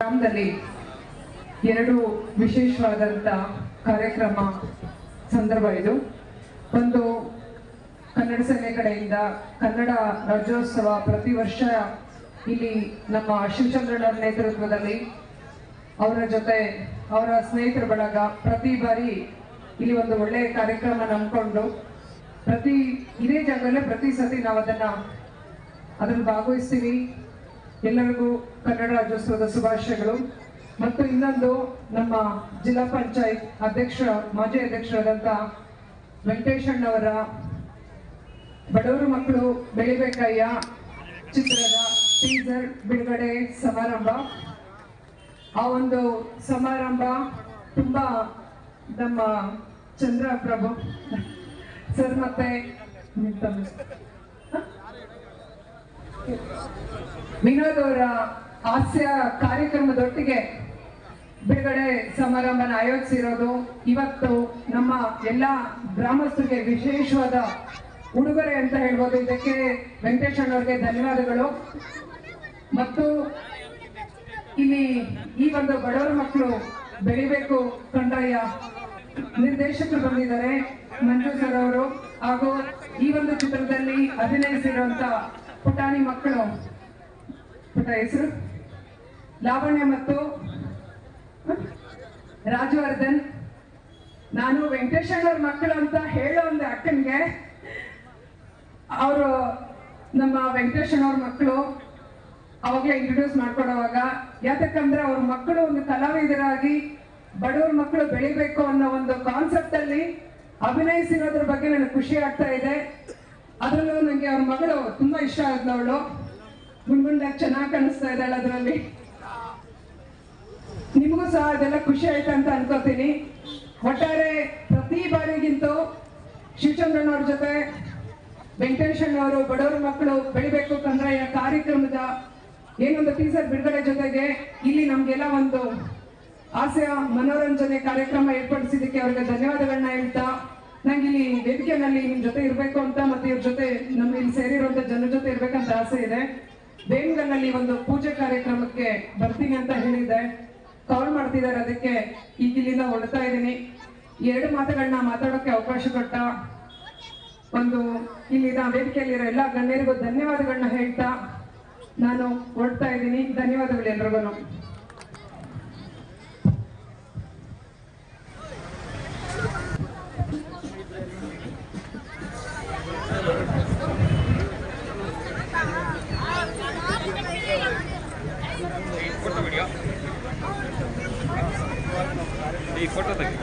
ಗ್ರಾಮದಲ್ಲಿ ಎರಡು ವಿಶೇಷವಾದಂಥ ಕಾರ್ಯಕ್ರಮ ಸಂದರ್ಭ ಇದು. ಒಂದು ಕನ್ನಡ ಸೇನೆ ಕಡೆಯಿಂದ ಕನ್ನಡ ರಾಜ್ಯೋತ್ಸವ ಪ್ರತಿ ವರ್ಷ ಇಲ್ಲಿ ನಮ್ಮ ಶಿವಚಂದ್ರನವರ ನೇತೃತ್ವದಲ್ಲಿ ಅವರ ಜೊತೆ ಅವರ ಸ್ನೇಹಿತರ ಬಳಗ ಪ್ರತಿ ಬಾರಿ ಇಲ್ಲಿ ಒಂದು ಒಳ್ಳೆಯ ಕಾರ್ಯಕ್ರಮ ನಂಬಿಕೊಂಡು ಪ್ರತಿ ಇದೇ ಜಾಗದಲ್ಲೇ ಪ್ರತಿ ಸತಿ ನಾವು ಅದನ್ನ ಅದ್ರಲ್ಲಿ ಭಾಗವಹಿಸ್ತೀವಿ. ಎಲ್ಲರಿಗೂ ಕನ್ನಡ ರಾಜ್ಯೋತ್ಸವದ ಶುಭಾಶಯಗಳು. ಮತ್ತು ಇನ್ನೊಂದು ನಮ್ಮ ಜಿಲ್ಲಾ ಪಂಚಾಯತ್ ಅಧ್ಯಕ್ಷ, ಮಾಜಿ ಅಧ್ಯಕ್ಷರಾದಂಥ ವೆಂಕಟೇಶಣ್ಣವರ ಬಡವರು ಮಕ್ಕಳು ಬೆಳಿಬೇಕಯ್ಯ ಚಿತ್ರದ ಟೀಸರ್ ಬಿಡುಗಡೆ ಸಮಾರಂಭ. ಆ ಒಂದು ಸಮಾರಂಭ ತುಂಬಾ ನಮ್ಮ ಚಂದ್ರ ಪ್ರಭು ಸರ್ ಮತ್ತೆ ವಿನೋದ್ ಅವರ ಹಾಸ್ಯ ಕಾರ್ಯಕ್ರಮದೊಟ್ಟಿಗೆ ಬಿಡುಗಡೆ ಸಮಾರಂಭನ ಆಯೋಜಿಸಿರೋದು. ಇವತ್ತು ನಮ್ಮ ಎಲ್ಲ ಗ್ರಾಮಸ್ಥರಿಗೆ ವಿಶೇಷವಾದ ಉಡುಗೊರೆ ಅಂತ ಹೇಳ್ಬೋದು. ಇದಕ್ಕೆ ವೆಂಕಟೇಶ್ ಅವರಿಗೆ ಧನ್ಯವಾದಗಳು. ಮತ್ತು ಇಲ್ಲಿ ಈ ಒಂದು ಬಡವರ ಮಕ್ಕಳು ಬೆಳಿಬೇಕು ಕಂದಾಯ ನಿರ್ದೇಶಕರು ಬಂದಿದ್ದಾರೆ. ಮಂಜು ಸರ್ ಅವರು ಹಾಗೂ ಈ ಒಂದು ಚಿತ್ರದಲ್ಲಿ ಅಭಿನಯಿಸಿರುವಂತ ಪುಟಾಣಿ ಮಕ್ಕಳು. ಪುಟ ಹೆಸರು? ಲಾವಣ್ಯ ಮತ್ತು ರಾಜವರ್ಧನ್. ನಾನು ವೆಂಕಟೇಶಣ್ಣವ್ರ ಮಕ್ಕಳು ಅಂತ ಹೇಳೋ ಒಂದು ಅಕ್ಕನಿಗೆ, ಅವರು ನಮ್ಮ ವೆಂಕಟೇಶನ್ ಅಣ್ಣವ್ರ ಮಕ್ಕಳು, ಅವಾಗಲೇ ಇಂಟ್ರೊಡ್ಯೂಸ್ ಮಾಡ್ಕೊಡೋವಾಗ ಯಾತಕ್ಕಂದ್ರೆ ಅವ್ರ ಮಕ್ಕಳು ಒಂದು ಕಲಾವಿದರಾಗಿ ಬಡವ್ರ ಮಕ್ಕಳು ಬೆಳಿಬೇಕು ಅನ್ನೋ ಒಂದು ಕಾನ್ಸೆಪ್ಟ್ ಅಲ್ಲಿ ಅಭಿನಯಿಸಿರೋದ್ರ ಬಗ್ಗೆ ನನಗೆ ಖುಷಿ ಆಗ್ತಾ ಇದೆ. ಅದರಲ್ಲೂ ನನಗೆ ಅವ್ರ ಮಗಳು ತುಂಬಾ ಇಷ್ಟ ಆದ್ನವಳು ಗುಂಡ್ಗುಂಡಾಗಿ ಚೆನ್ನಾಗಿ ಕಾಣಿಸ್ತಾ ಇದ್ದಾಳೆ ಅದರಲ್ಲಿ. ನಿಮಗೂ ಸಹ ಅದೆಲ್ಲ ಖುಷಿ ಆಯ್ತು ಅಂತ ಅನ್ಕೋತೀನಿ. ಒಟ್ಟಾರೆ ಪ್ರತಿ ಬಾರಿಗಿಂತೂ ಶಿವಚಂದ್ರನವ್ರ ಜೊತೆ ವೆಂಕಟೇಶಣ್ಣವರು ಬಡವರ ಮಕ್ಕಳು ಬೆಳಿಬೇಕು ಕಂದ್ರಯ್ಯ ಕಾರ್ಯಕ್ರಮದ ಏನೊಂದು ಟೀಸರ್ ಬಿಡುಗಡೆ ಜೊತೆಗೆ ಇಲ್ಲಿ ನಮ್ಗೆಲ್ಲ ಒಂದು ಆಸೆಯ ಮನೋರಂಜನೆ ಕಾರ್ಯಕ್ರಮ ಏರ್ಪಡಿಸಿದ್ದಕ್ಕೆ ಅವ್ರಿಗೆ ಧನ್ಯವಾದಗಳನ್ನ ಹೇಳ್ತಾ, ನಂಗೆ ಇಲ್ಲಿ ವೇದಿಕೆನಲ್ಲಿ ನಿಮ್ ಜೊತೆ ಇರ್ಬೇಕು ಅಂತ ಮತ್ತೆ ಇವ್ರ ಜೊತೆ ನಮ್ಮ ಇಲ್ಲಿ ಸೇರಿರುವಂತ ಜನರ ಜೊತೆ ಇರ್ಬೇಕಂತ ಆಸೆ ಇದೆ. ಬೇಂಗಲ್ನಲ್ಲಿ ಒಂದು ಪೂಜೆ ಕಾರ್ಯಕ್ರಮಕ್ಕೆ ಬರ್ತೀನಿ ಅಂತ ಹೇಳಿದ್ದೆ. ಕಾಲ್ ಮಾಡ್ತಿದ್ದಾರೆ ಅದಕ್ಕೆ. ಈಗ ಇಲ್ಲಿಂದ ಹೊರಡ್ತಾ ಇದ್ದೀನಿ. ಎರಡು ಮಾತುಗಳನ್ನ ಮಾತಾಡೋಕೆ ಅವಕಾಶ ಕೊಟ್ಟ ಒಂದು ಇಲ್ಲಿನ ವೇದಿಕೆಯಲ್ಲಿರೋ ಎಲ್ಲ ಗಣ್ಯರಿಗೂ ಧನ್ಯವಾದಗಳನ್ನ ಹೇಳ್ತಾ ನಾನು ಹೊಡ್ತಾ ಇದ್ದೀನಿ. ಧನ್ಯವಾದಗಳು ಎಲ್ರಿಗೂ ಫೋಟೋ ವಿಡಿಯೋ ಈ ಫೋಟೋ ತೆಗಿ.